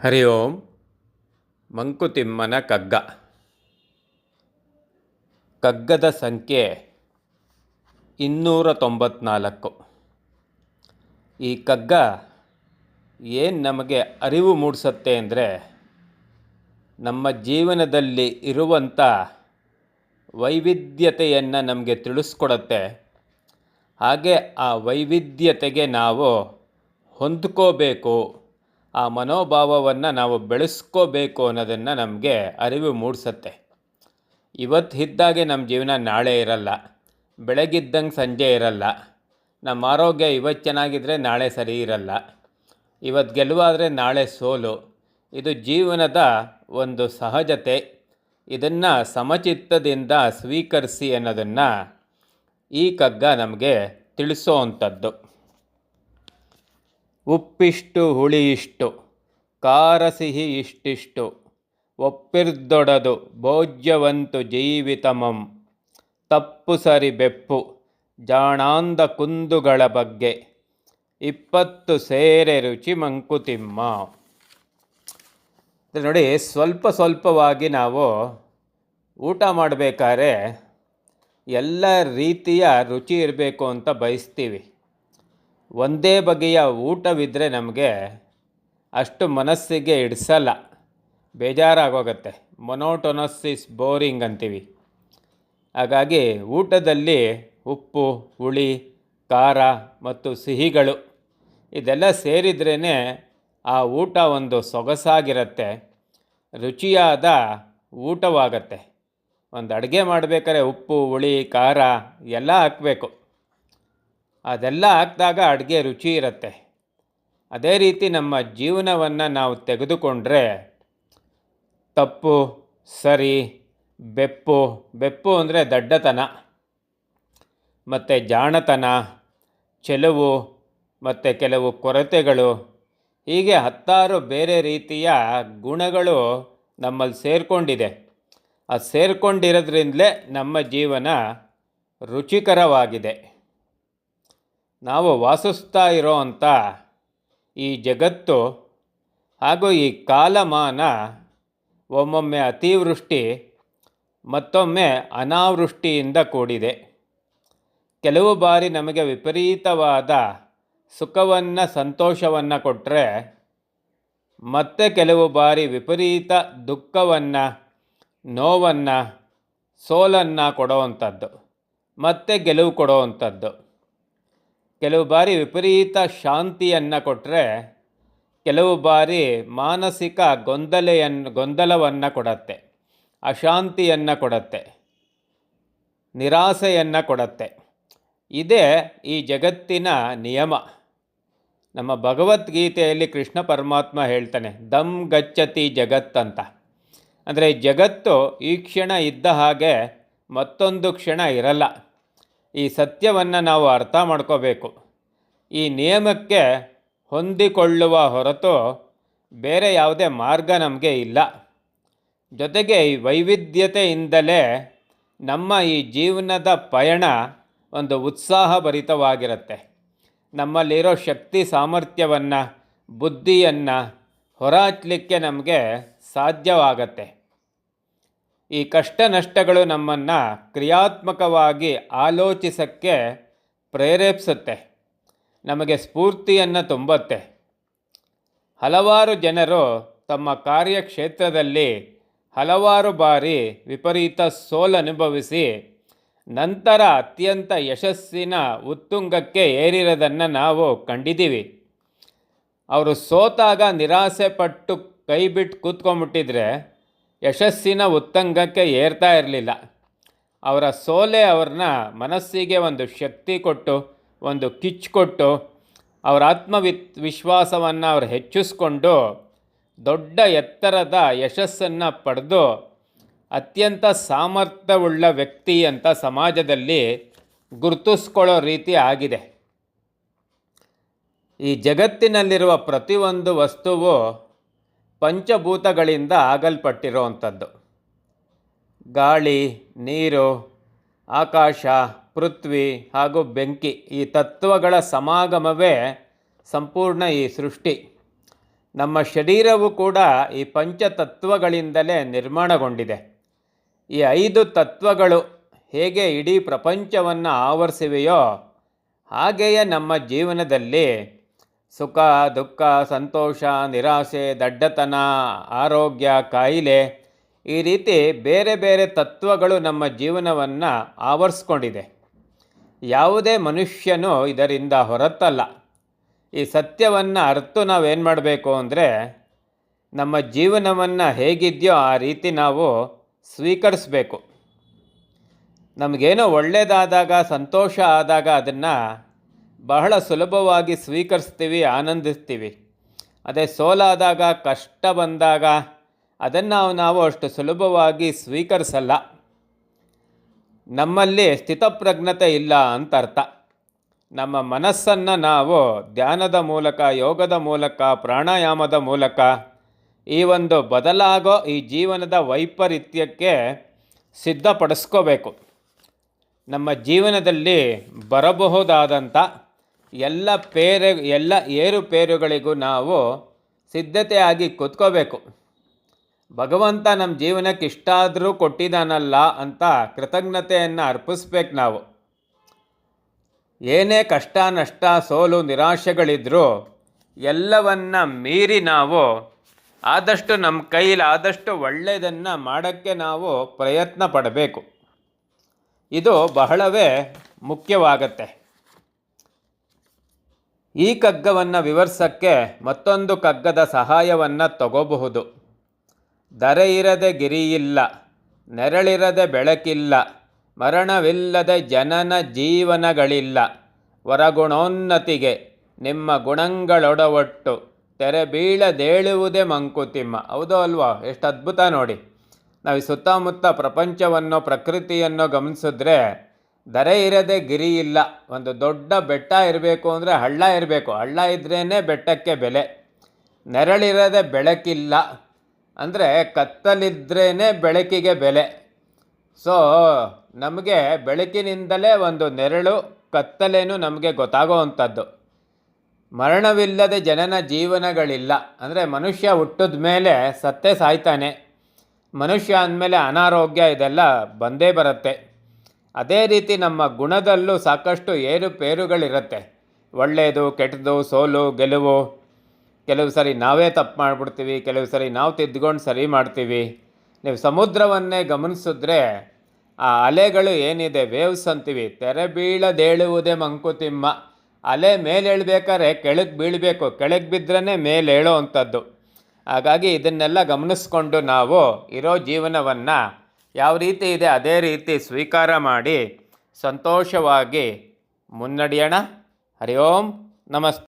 ಹರಿ ಓಂ ಮಂಕುತಿಮ್ಮನ ಕಗ್ಗ. ಕಗ್ಗದ ಸಂಖ್ಯೆ ಇನ್ನೂರ ತೊಂಬತ್ನಾಲ್ಕು ಈ ಕಗ್ಗ ಏನು ನಮಗೆ ಅರಿವು ಮೂಡಿಸುತ್ತೆ ಅಂದರೆ ನಮ್ಮ ಜೀವನದಲ್ಲಿ ಇರುವಂಥ ವೈವಿಧ್ಯತೆಯನ್ನು ನಮಗೆ ತಿಳಿಸ್ಕೊಡತ್ತೆ. ಹಾಗೆ ಆ ವೈವಿಧ್ಯತೆಗೆ ನಾವು ಹೊಂದ್ಕೋಬೇಕು ಆ ಮನೋಭಾವವನ್ನು ನಾವು ಬೆಳೆಸ್ಕೋಬೇಕು ಅನ್ನೋದನ್ನು ನಮಗೆ ಅರಿವು ಮೂಡಿಸತ್ತೆ. ಇವತ್ತು ಇದ್ದಾಗೆ ನಮ್ಮ ಜೀವನ ನಾಳೆ ಇರಲ್ಲ, ಬೆಳಗಿದ್ದಂಗೆ ಸಂಜೆ ಇರಲ್ಲ ನಮ್ಮ ಆರೋಗ್ಯ ಇವತ್ತು ಚೆನ್ನಾಗಿದ್ದರೆ ನಾಳೆ ಸರಿ ಇರಲ್ಲ, ಇವತ್ತು ಗೆಲುವಾದರೆ ನಾಳೆ ಸೋಲು, ಇದು ಜೀವನದ ಒಂದು ಸಹಜತೆ. ಇದನ್ನು ಸಮಚಿತ್ತದಿಂದ ಸ್ವೀಕರಿಸಿ ಅನ್ನೋದನ್ನು ಈ ಕಗ್ಗ ನಮಗೆ ತಿಳಿಸೋ ಅಂಥದ್ದು. ಉಪ್ಪಿಷ್ಟು ಹುಳಿ ಇಷ್ಟು ಖಾರ ಸಿಹಿ ಇಷ್ಟಿಷ್ಟು, ಒಪ್ಪಿರ್ದೊಡದು ಭೋಜ್ಯವಂತು ಜೀವಿತಮಂ, ತಪ್ಪು ಸರಿ ಬೆಪ್ಪು ಜಾಣಾಂದ ಕುಂದುಗಳ ಬಗ್ಗೆ, ಇಪ್ಪತ್ತು ಸೇರೆ ರುಚಿ ಮಂಕುತಿಮ್ಮ. ನೋಡಿ, ಸ್ವಲ್ಪ ಸ್ವಲ್ಪವಾಗಿ ನಾವು ಊಟ ಮಾಡಬೇಕಾದ್ರೆ ಎಲ್ಲ ರೀತಿಯ ರುಚಿ ಇರಬೇಕು ಅಂತ ಬಯಸ್ತೀವಿ. ಒಂದೇ ಬಗೆಯ ಊಟವಿದ್ದರೆ ನಮಗೆ ಅಷ್ಟು ಮನಸ್ಸಿಗೆ ಇಡಿಸಲ್ಲ ಬೇಜಾರಾಗೋಗುತ್ತೆ. ಮೊನೋಟೊನಸ್ಸಿಸ್ ಬೋರಿಂಗ್ ಅಂತೀವಿ. ಹಾಗಾಗಿ ಊಟದಲ್ಲಿ ಉಪ್ಪು, ಹುಳಿ, ಖಾರ ಮತ್ತು ಸಿಹಿಗಳು ಇದೆಲ್ಲ ಸೇರಿದ್ರೇ ಆ ಊಟ ಒಂದು ಸೊಗಸಾಗಿರುತ್ತೆ, ರುಚಿಯಾದ ಊಟವಾಗತ್ತೆ. ಒಂದು ಅಡುಗೆ ಮಾಡಬೇಕಾದ್ರೆ ಉಪ್ಪು, ಹುಳಿ, ಖಾರ ಎಲ್ಲ ಹಾಕಬೇಕು. ಅದೆಲ್ಲ ಹಾಕಿದಾಗ ಅಡುಗೆ ರುಚಿ ಇರುತ್ತೆ. ಅದೇ ರೀತಿ ನಮ್ಮ ಜೀವನವನ್ನು ನಾವು ತೆಗೆದುಕೊಂಡ್ರೆ ತಪ್ಪು, ಸರಿ, ಬೆಪ್ಪು ಬೆಪ್ಪು ಅಂದರೆ ದಡ್ಡತನ. ಮತ್ತು ಜಾಣತನ, ಚೆಲುವು, ಮತ್ತು ಕೆಲವು ಕೊರತೆಗಳು, ಹೀಗೆ ಹತ್ತಾರು ಬೇರೆ ರೀತಿಯ ಗುಣಗಳು ನಮ್ಮಲ್ಲಿ ಸೇರಿಕೊಂಡಿದೆ. ಅದು ಸೇರಿಕೊಂಡಿರೋದ್ರಿಂದಲೇ ನಮ್ಮ ಜೀವನ ರುಚಿಕರವಾಗಿದೆ. ನಾವು ವಾಸಿಸ್ತಾ ಇರೋ ಅಂಥ ಈ ಜಗತ್ತು ಹಾಗೂ ಈ ಕಾಲಮಾನ ಒಮ್ಮೊಮ್ಮೆ ಅತಿವೃಷ್ಟಿ, ಮತ್ತೊಮ್ಮೆ ಅನಾವೃಷ್ಟಿಯಿಂದ ಕೂಡಿದೆ. ಕೆಲವು ಬಾರಿ ನಮಗೆ ವಿಪರೀತವಾದ ಸುಖವನ್ನು, ಸಂತೋಷವನ್ನು ಕೊಟ್ಟರೆ ಮತ್ತೆ ಕೆಲವು ಬಾರಿ ವಿಪರೀತ ದುಃಖವನ್ನು, ನೋವನ್ನು, ಸೋಲನ್ನು ಕೊಡೋವಂಥದ್ದು ಮತ್ತೆ ಗೆಲುವು ಕೊಡೋವಂಥದ್ದು ಕೆಲವು ಬಾರಿ ವಿಪರೀತ ಶಾಂತಿಯನ್ನು ಕೊಟ್ಟರೆ ಕೆಲವು ಬಾರಿ ಮಾನಸಿಕ ಗೊಂದಲೆಯನ್ನು ಗೊಂದಲವನ್ನು ಕೊಡತ್ತೆ, ಅಶಾಂತಿಯನ್ನು ಕೊಡತ್ತೆ, ನಿರಾಸೆಯನ್ನು ಕೊಡತ್ತೆ. ಇದೇ ಈ ಜಗತ್ತಿನ ನಿಯಮ. ನಮ್ಮ ಭಗವದ್ಗೀತೆಯಲ್ಲಿ ಕೃಷ್ಣ ಪರಮಾತ್ಮ ಹೇಳ್ತಾನೆ, ದಮ್ ಗಚ್ಚತಿ ಜಗತ್ತಂತ ಅಂದರೆ ಜಗತ್ತು ಈ ಕ್ಷಣ ಇದ್ದ ಹಾಗೆ ಮತ್ತೊಂದು ಕ್ಷಣ ಇರಲ್ಲ. ಈ ಸತ್ಯವನ್ನು ನಾವು ಅರ್ಥ ಮಾಡ್ಕೋಬೇಕು. ಈ ನಿಯಮಕ್ಕೆ ಹೊಂದಿಕೊಳ್ಳುವ ಹೊರತು ಬೇರೆ ಯಾವುದೇ ಮಾರ್ಗ ನಮಗೆ ಇಲ್ಲ. ಜೊತೆಗೆ ಈ ವೈವಿಧ್ಯತೆಯಿಂದಲೇ ನಮ್ಮ ಈ ಜೀವನದ ಪಯಣ ಒಂದು ಉತ್ಸಾಹಭರಿತವಾಗಿರುತ್ತೆ. ನಮ್ಮಲ್ಲಿರೋ ಶಕ್ತಿ ಸಾಮರ್ಥ್ಯವನ್ನು, ಬುದ್ಧಿಯನ್ನು ಹೊರಹಚ್ಚಲಿಕ್ಕೆ ನಮಗೆ ಸಾಧ್ಯವಾಗತ್ತೆ. ಈ ಕಷ್ಟ ನಷ್ಟಗಳು ನಮ್ಮನ್ನು ಕ್ರಿಯಾತ್ಮಕವಾಗಿ ಆಲೋಚಿಸಕ್ಕೆ ಪ್ರೇರೇಪಿಸುತ್ತೆ. ನಮಗೆ ಸ್ಫೂರ್ತಿಯನ್ನು ತುಂಬುತ್ತೆ. ಹಲವಾರು ಜನರು ತಮ್ಮ ಕಾರ್ಯಕ್ಷೇತ್ರದಲ್ಲಿ ಹಲವಾರು ಬಾರಿ ವಿಪರೀತ ಸೋಲನುಭವಿಸಿ ನಂತರ ಅತ್ಯಂತ ಯಶಸ್ಸಿನ ಉತ್ತುಂಗಕ್ಕೆ ಏರಿರೋದನ್ನು ನಾವು ಕಂಡಿದ್ದೀವಿ. ಅವರು ಸೋತಾಗ ನಿರಾಸೆ ಪಟ್ಟು ಕೈ ಬಿಟ್ಟು ಕೂತ್ಕೊಂಡ್ಬಿಟ್ಟಿದ್ರೆ ಯಶಸ್ಸಿನ ಉತ್ತಂಗಕ್ಕೆ ಏರ್ತಾ ಇರಲಿಲ್ಲ. ಅವರ ಸೋಲೆ ಅವ್ರನ್ನ ಮನಸ್ಸಿಗೆ ಒಂದು ಶಕ್ತಿ ಕೊಟ್ಟು, ಒಂದು ಕಿಚ್ಚು ಕೊಟ್ಟು, ಅವರ ಆತ್ಮವಿತ್ ವಿಶ್ವಾಸವನ್ನು ಅವರು ಹೆಚ್ಚಿಸ್ಕೊಂಡು ದೊಡ್ಡ ಎತ್ತರದ ಯಶಸ್ಸನ್ನು ಪಡೆದು ಅತ್ಯಂತ ಸಾಮರ್ಥ್ಯವುಳ್ಳ ವ್ಯಕ್ತಿ ಅಂತ ಸಮಾಜದಲ್ಲಿ ಗುರುತಿಸ್ಕೊಳ್ಳೋ ರೀತಿ ಆಗಿದೆ. ಈ ಜಗತ್ತಿನಲ್ಲಿರುವ ಪ್ರತಿಯೊಂದು ವಸ್ತುವು ಪಂಚಭೂತಗಳಿಂದ ಆಗಲ್ಪಟ್ಟಿರುವಂಥದ್ದು. ಗಾಳಿ, ನೀರು, ಆಕಾಶ, ಪೃಥ್ವಿ ಹಾಗೂ ಬೆಂಕಿ ಈ ತತ್ವಗಳ ಸಮಾಗಮವೇ ಸಂಪೂರ್ಣ ಈ ಸೃಷ್ಟಿ. ನಮ್ಮ ಶರೀರವು ಕೂಡ ಈ ಪಂಚತತ್ವಗಳಿಂದಲೇ ನಿರ್ಮಾಣಗೊಂಡಿದೆ. ಈ ಐದು ತತ್ವಗಳು ಹೇಗೆ ಇಡೀ ಪ್ರಪಂಚವನ್ನು ಆವರಿಸಿವೆಯೋ ಹಾಗೆಯೇ ನಮ್ಮ ಜೀವನದಲ್ಲಿ ಸುಖ, ದುಃಖ, ಸಂತೋಷ, ನಿರಾಸೆ, ದಡ್ಡತನ, ಆರೋಗ್ಯ, ಕಾಯಿಲೆ ಈ ರೀತಿ ಬೇರೆ ಬೇರೆ ತತ್ವಗಳು ನಮ್ಮ ಜೀವನವನ್ನು ಆವರಿಸ್ಕೊಂಡಿದೆ. ಯಾವುದೇ ಮನುಷ್ಯನು ಇದರಿಂದ ಹೊರತಲ್ಲ. ಈ ಸತ್ಯವನ್ನು ಅರ್ತು ನಾವೇನು ಮಾಡಬೇಕು ಅಂದರೆ ನಮ್ಮ ಜೀವನವನ್ನು ಹೇಗಿದೆಯೋ ಆ ರೀತಿ ನಾವು ಸ್ವೀಕರಿಸಬೇಕು. ನಮಗೇನೋ ಒಳ್ಳೆಯದಾದಾಗ ಸಂತೋಷ ಆದಾಗ ಅದನ್ನು ಬಹಳ ಸುಲಭವಾಗಿ ಸ್ವೀಕರಿಸ್ತೀವಿ, ಆನಂದಿಸ್ತೀವಿ. ಅದೇ ಸೋಲಾದಾಗ, ಕಷ್ಟ ಬಂದಾಗ ಅದನ್ನು ನಾವು ಅಷ್ಟು ಸುಲಭವಾಗಿ ಸ್ವೀಕರಿಸಲ್ಲ. ನಮ್ಮಲ್ಲಿ ಸ್ಥಿತಪ್ರಜ್ಞತೆ ಇಲ್ಲ ಅಂತ ಅರ್ಥ ನಮ್ಮ ಮನಸ್ಸನ್ನು ನಾವು ಧ್ಯಾನದ ಮೂಲಕ, ಯೋಗದ ಮೂಲಕ, ಪ್ರಾಣಾಯಾಮದ ಮೂಲಕ ಈ ಒಂದು ಬದಲಾಗೋ, ಈ ಜೀವನದ ವೈಪರೀತ್ಯಕ್ಕೆ ಸಿದ್ಧಪಡಿಸ್ಕೋಬೇಕು. ನಮ್ಮ ಜೀವನದಲ್ಲಿ ಬರಬಹುದಾದಂಥ ಎಲ್ಲ ಪೇರೆ, ಎಲ್ಲ ಏರುಪೇರುಗಳಿಗೂ ನಾವು ಸಿದ್ಧತೆಯಾಗಿ ಕೂತ್ಕೋಬೇಕು. ಭಗವಂತ ನಮ್ಮ ಜೀವನಕ್ಕೆ ಇಷ್ಟಾದರೂ ಕೊಟ್ಟಿದ್ದಾನಲ್ಲ ಅಂತ ಕೃತಜ್ಞತೆಯನ್ನು ಅರ್ಪಿಸ್ಬೇಕು ನಾವು. ಏನೇ ಕಷ್ಟ, ನಷ್ಟ, ಸೋಲು, ನಿರಾಶೆಗಳಿದ್ರೂ ಎಲ್ಲವನ್ನ ಮೀರಿ ನಾವು ಆದಷ್ಟು ನಮ್ಮ ಕೈಲಿ ಆದಷ್ಟು ಒಳ್ಳೆಯದನ್ನು ಮಾಡೋಕ್ಕೆ ನಾವು ಪ್ರಯತ್ನ ಪಡಬೇಕು. ಇದು ಬಹಳವೇ ಮುಖ್ಯವಾಗತ್ತೆ. ಈ ಕಗ್ಗವನ್ನು ವಿವರ್ಸಕ್ಕೆ ಮತ್ತೊಂದು ಕಗ್ಗದ ಸಹಾಯವನ್ನು ತಗೋಬಹುದು. ದರೆ ಇರದೆ ಗಿರಿಯಿಲ್ಲ, ನೆರಳಿರದೆ ಬೆಳಕಿಲ್ಲ, ಮರಣವಿಲ್ಲದೆ ಜನನ ಜೀವನಗಳಿಲ್ಲ. ಹೊರಗುಣೋನ್ನತಿಗೆ ನಿಮ್ಮ ಗುಣಗಳೊಡವಟ್ಟು, ತೆರೆ ಬೀಳದೇಳುವುದೇ ಮಂಕುತಿಮ್ಮ. ಹೌದೋ ಅಲ್ವಾ? ಎಷ್ಟು ಅದ್ಭುತ ನೋಡಿ. ನಾವು ಸುತ್ತಮುತ್ತ ಪ್ರಪಂಚವನ್ನು, ಪ್ರಕೃತಿಯನ್ನು ಗಮನಿಸಿದ್ರೆ ದರೆ ಇರದೆ ಗಿರಿ ಇಲ್ಲ. ಒಂದು ದೊಡ್ಡ ಬೆಟ್ಟ ಇರಬೇಕು ಅಂದರೆ ಹಳ್ಳ ಇರಬೇಕು. ಹಳ್ಳ ಇದ್ರೇ ಬೆಟ್ಟಕ್ಕೆ ಬೆಲೆ. ನೆರಳಿರದೆ ಬೆಳಕಿಲ್ಲ ಅಂದರೆ ಕತ್ತಲಿದ್ರೇ ಬೆಳಕಿಗೆ ಬೆಲೆ. ಸೊ ನಮಗೆ ಬೆಳಕಿನಿಂದಲೇ ಒಂದು ನೆರಳು, ಕತ್ತಲೇನು ನಮಗೆ ಗೊತ್ತಾಗೋ ಅಂಥದ್ದು ಮರಣವಿಲ್ಲದೆ ಜನನ ಜೀವನಗಳಿಲ್ಲ. ಅಂದರೆ ಮನುಷ್ಯ ಹುಟ್ಟಿದ ಮೇಲೆ ಸತ್ತೇ ಸಾಯ್ತಾನೆ. ಮನುಷ್ಯ ಅಂದಮೇಲೆ ಅನಾರೋಗ್ಯ ಇದೆಲ್ಲ ಬಂದೇ ಬರುತ್ತೆ. ಅದೇ ರೀತಿ ನಮ್ಮ ಗುಣದಲ್ಲೂ ಸಾಕಷ್ಟು ಏರುಪೇರುಗಳಿರುತ್ತೆ ಒಳ್ಳೆಯದು ಕೆಟ್ಟದು, ಸೋಲು, ಗೆಲುವು. ಕೆಲವು ಸರಿ ನಾವೇ ತಪ್ಪು ಮಾಡಿಬಿಡ್ತೀವಿ, ಕೆಲವು ಸರಿ ನಾವು ತಿದ್ದುಕೊಂಡು ಸರಿ ಮಾಡ್ತೀವಿ. ನೀವು ಸಮುದ್ರವನ್ನೇ ಗಮನಿಸಿದ್ರೆ ಆ ಅಲೆಗಳು ಏನಿದೆ ವೇವ್ಸ್ ಅಂತೀವಿ. ತೆರೆ ಬೀಳದೇಳುವುದೇ ಮಂಕುತಿಮ್ಮ. ಅಲೆ ಮೇಲೆ ಏಳ್ಬೇಕಾದ್ರೆ ಕೆಳಗೆ ಬೀಳಬೇಕು. ಕೆಳಗೆ ಬಿದ್ದರೆ ಮೇಲೆ ಹೇಳೋ ಅಂಥದ್ದು. ಹಾಗಾಗಿ ಇದನ್ನೆಲ್ಲ ಗಮನಿಸ್ಕೊಂಡು ನಾವು ಇರೋ ಜೀವನವನ್ನು ಯಾವ ರೀತಿ ಇದೆ ಅದೇ ರೀತಿ ಸ್ವೀಕಾರ ಮಾಡಿ ಸಂತೋಷವಾಗಿ ಮುನ್ನಡೆಯೋಣ. ಹರಿ ಓಂ ನಮಸ್ತೆ.